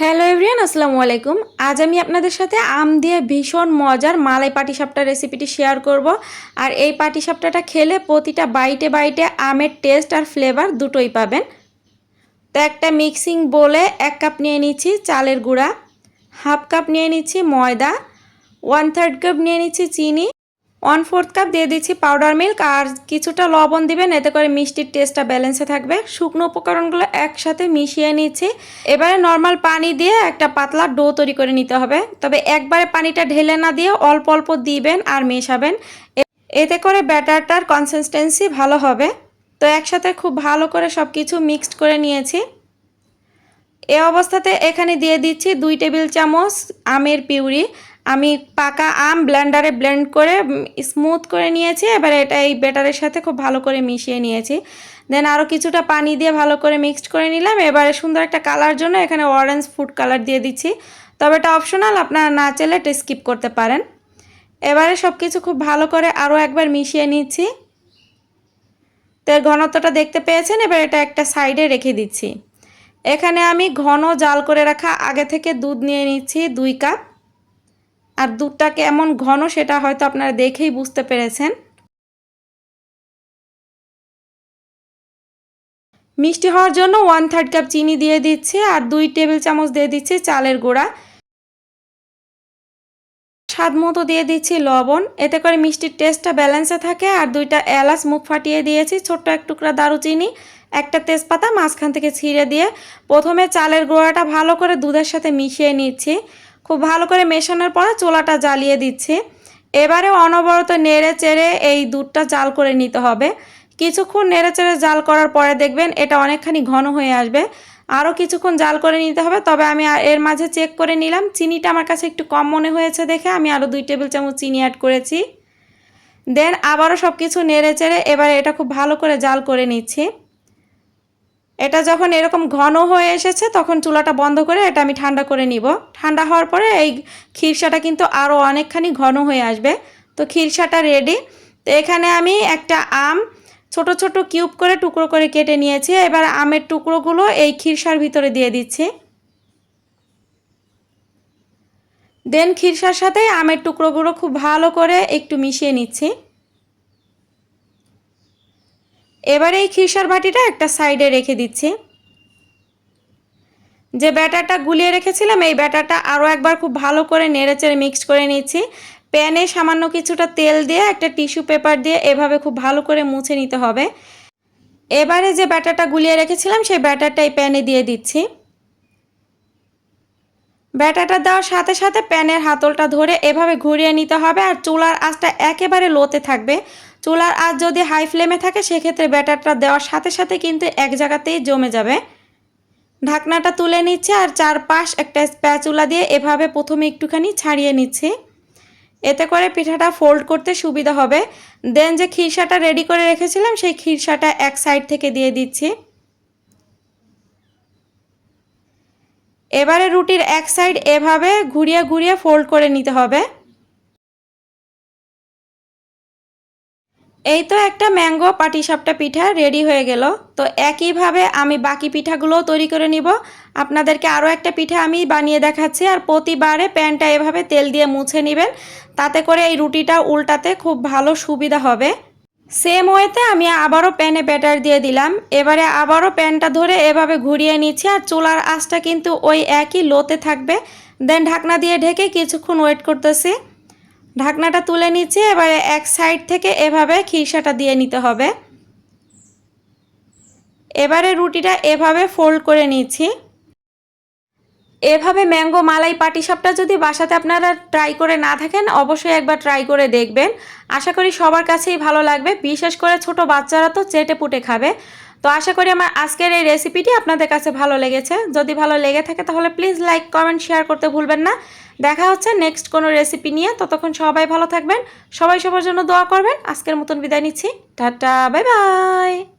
Hello everyone আসসালামু আলাইকুম। আজ আমি আপনাদের সাথে আম দিয়ে ভীষণ মজার মালাই পাটিসাপটা রেসিপিটি শেয়ার করব। আর এই পাটিসাপটাটা খেলে প্রতিটা বাইটে বাইটে আমের টেস্ট আর ফ্লেভার দুটোই পাবেন। তো একটা মিক্সিং বলে এক কাপ নিয়ে নিচ্ছি চালের গুঁড়া, হাফ কাপ নিয়ে নিচ্ছি ময়দা, ওয়ান থার্ড কাপ নিয়ে নিচ্ছি চিনি ওয়ান ফোর্থ কাপ দিয়ে দিচ্ছি পাউডার মিল্ক আর কিছুটা লবণ দিবেন, এতে করে মিষ্টির টেস্টটা ব্যালেন্সে থাকবে। শুকনো উপকরণগুলো একসাথে মিশিয়ে নিচ্ছি। এবারে নর্মাল পানি দিয়ে একটা পাতলা ডো তৈরি করে নিতে হবে। তবে একবারে পানিটা ঢেলে না দিয়ে অল্প অল্প দিবেন আর মেশাবেন। এতে করে ব্যাটারটার কনসিস্টেন্সি ভালো হবে। তো একসাথে খুব ভালো করে সব কিছু মিক্সড করে নিয়েছি। এ অবস্থাতে এখানে দিয়ে দিচ্ছি দুই টেবিল চামচ আমের পিউরি। আমি পাকা আম ব্লেন্ডারে ব্লেন্ড করে স্মুথ করে নিয়েছি। এবার এটা এই ব্যাটারের সাথে খুব ভালো করে মিশিয়ে নিয়েছি। দেন আরও কিছুটা পানি দিয়ে ভালো করে মিক্সড করে নিলাম। এবারে সুন্দর একটা কালার জন্য এখানে অরেঞ্জ ফুড কালার দিয়ে দিচ্ছি। তবে এটা অপশনাল আপনারা না চাইলে এটা স্কিপ করতে পারেন। এবারে সব কিছু খুব ভালো করে আরও একবার মিশিয়ে নিচ্ছি। তো ঘনত্বটা দেখতে পেয়েছেন? এবার এটা একটা সাইডে রেখে দিচ্ছি। এখানে আমি ঘন জাল করে রাখা আগে থেকে দুধ নিয়ে নিচ্ছি, দুই কাপ আর দুধটা কেমন ঘন সেটা হয়তো আপনারা দেখেই বুঝতে পেরেছেন। মিষ্টি হওয়ার জন্য ওয়ান থার্ড কাপ চিনি দিয়ে দিচ্ছি আর দুই টেবিল চামচ দিয়ে দিচ্ছি চালের গুঁড়া। স্বাদ মতো দিয়ে দিচ্ছি লবণ। এতে করে মিষ্টির টেস্টটা ব্যালেন্সে থাকে আর দুইটা এলাচ মুখ ফাটিয়ে দিয়েছি ছোট্ট এক টুকরা দারুচিনি, একটা তেজপাতা, মাঝখান থেকে ছিঁড়ে দিয়ে প্রথমে চালের গুঁড়াটা ভালো করে দুধের সাথে মিশিয়ে নিচ্ছি। খুব ভালো করে মেশানোর পরে চোলাটা জ্বালিয়ে দিচ্ছি। এবারে অনবরত নেড়ে চেড়ে এই দুধটা জাল করে নিতে হবে। কিছুক্ষণ নেড়ে চেড়ে জাল করার পরে দেখবেন এটা অনেকখানি ঘন হয়ে আসবে। আরও কিছুক্ষণ জাল করে নিতে হবে, তবে আমি এর মাঝে চেক করে নিলাম। চিনিটা আমার কাছে একটু কম মনে হয়েছে দেখে আমি আরও দুই টেবিল চামচ চিনি অ্যাড করেছি। দেন আবারও সব কিছু নেড়ে চেড়ে এবার এটা খুব ভালো করে জাল করে নিচ্ছি। এটা যখন এরকম ঘন হয়ে এসেছে, তখন চুলাটা বন্ধ করে এটা আমি ঠান্ডা করে নিব। ঠান্ডা হওয়ার পরে এই খিরসাটা কিন্তু আরও অনেকখানি ঘন হয়ে আসবে। তো খিরসাটা রেডি তো এখানে আমি একটা আম ছোট ছোট কিউব করে টুকরো করে কেটে নিয়েছি। এবার আমের টুকরোগুলো এই খিরসার ভিতরে দিয়ে দিচ্ছি। দেন খিরসার সাথে আমের টুকরোগুলো খুব ভালো করে একটু মিশিয়ে নিচ্ছি। এবারে এই খিসার বাটিটা একটা সাইডে রেখে দিচ্ছি। যে ব্যাটারটা গুলিয়ে রেখেছিলাম, এই ব্যাটারটা আরও একবার খুব ভালো করে নেড়েচেড়ে মিক্স করে নিচ্ছি। প্যানে সামান্য কিছুটা তেল দিয়ে একটা টিস্যু পেপার দিয়ে এভাবে খুব ভালো করে মুছে নিতে হবে। এবারে যে ব্যাটারটা গুলিয়ে রেখেছিলাম, সেই ব্যাটারটা এই প্যানে দিয়ে দিচ্ছি। ব্যাটারটা দেওয়ার সাথে সাথে প্যানের হাতলটা ধরে এভাবে ঘুরিয়ে নিতে হবে আর চুলার আঁচটা একেবারে লোতে থাকবে। চুলার আঁচ যদি হাই ফ্লেমে থাকে, সেক্ষেত্রে ব্যাটারটা দেওয়ার সাথে সাথে কিন্তু এক জায়গাতেই জমে যাবে। ঢাকনাটা তুলে নিচ্ছে আর চারপাশ একটা স্প্যাচুলা দিয়ে এভাবে প্রথমে একটুখানি ছাড়িয়ে নিচ্ছি। এতে করে পিঠাটা ফোল্ড করতে সুবিধা হবে। দেন যে খিরসাটা রেডি করে রেখেছিলাম, সেই খিরসাটা এক সাইড থেকে দিয়ে দিচ্ছি। এবারে রুটির এক সাইড এভাবে ঘুরিয়ে ঘুরিয়ে ফোল্ড করে নিতে হবে। এই তো একটা ম্যাঙ্গো পাটিসাপটা পিঠা রেডি হয়ে গেল। তো একইভাবে আমি বাকি পিঠাগুলোও তৈরি করে নিব। আপনাদেরকে আরও একটা পিঠা আমি বানিয়ে দেখাচ্ছি আর প্রতিবারে প্যানটা এভাবে তেল দিয়ে মুছে নেবেন। তাতে করে এই রুটিটা উল্টাতে খুব ভালো সুবিধা হবে। সেম ওয়েতে আমি আবারও প্যানে ব্যাটার দিয়ে দিলাম। এবারে আবারও প্যানটা ধরে এভাবে ঘুরিয়ে নিচ্ছি আর চুলার আঁচটা কিন্তু ওই একই লোতে থাকবে। দেন ঢাকনা দিয়ে ঢেকে কিছুক্ষণ ওয়েট করতেছি। ঢাকনাটা তুলে নিচ্ছি এবারে এক সাইড থেকে এভাবে খিরসাটা দিয়ে নিতে হবে। এবারে রুটিটা এভাবে ফোল্ড করে নিচ্ছি। এভাবে ম্যাঙ্গো মালাই পাটি পাটিসাপটা যদি বাসাতে আপনারা ট্রাই করে না থাকেন, অবশ্যই একবার ট্রাই করে দেখবেন। আশা করি সবার কাছেই ভালো লাগবে। বিশেষ করে ছোট বাচ্চারা তো চেটে পুটে খাবে। তো আশা করি আমার আজকের এই রেসিপিটি আপনাদের কাছে ভালো লেগেছে। যদি ভালো লেগে থাকে তাহলে প্লিজ লাইক কমেন্ট শেয়ার করতে ভুলবেন না। দেখা হচ্ছে নেক্সট কোনো রেসিপি নিয়ে। ততক্ষণ সবাই ভালো থাকবেন। সবাই সবার জন্য দোয়া করবেন। আজকের মতন বিদায় নিচ্ছি। Tata bye bye